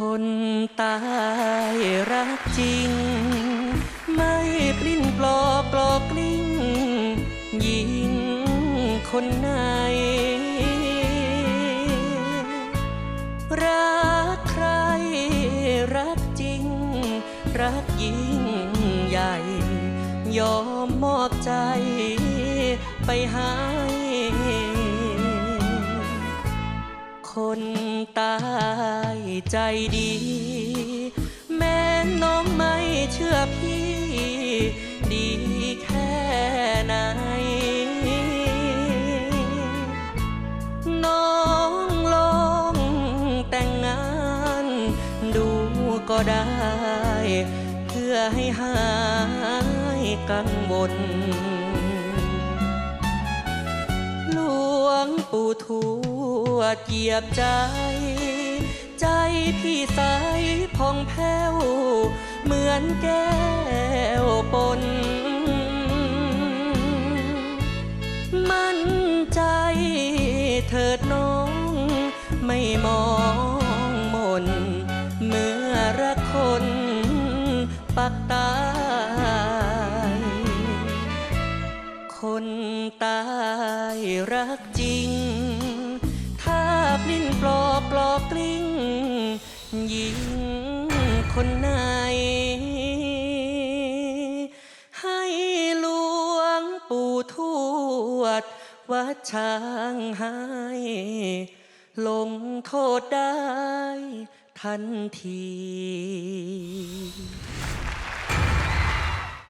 คนตายรักจริง ไม่ปลิ้นปลอกปลอกลิ้งยิงคนไหนรักใครรักจริง รักยิ่งใหญ่ ยอมมอบใจไปให้คน ใจดี แม้น้องไม่เชื่อพี่ ดีแค่ไหน น้องลองแต่งงาน ดูก็ได้ เพื่อให้หายกังวลหลวงปู่ทวดเหยียบใจ ใจพี่ใสผ่องแผ้ว เหมือนแก้วปน มั่นใจเถิดน้อง ไม่มองมน เมื่อรักคนปักตาย คนตายรักจริง ถ้าปลิ้นปลอกปลอกกลิ้ง ยิงคนไหน ให้หลวงปู่ทวดวัดช้างให้ลงโทษได้ทันที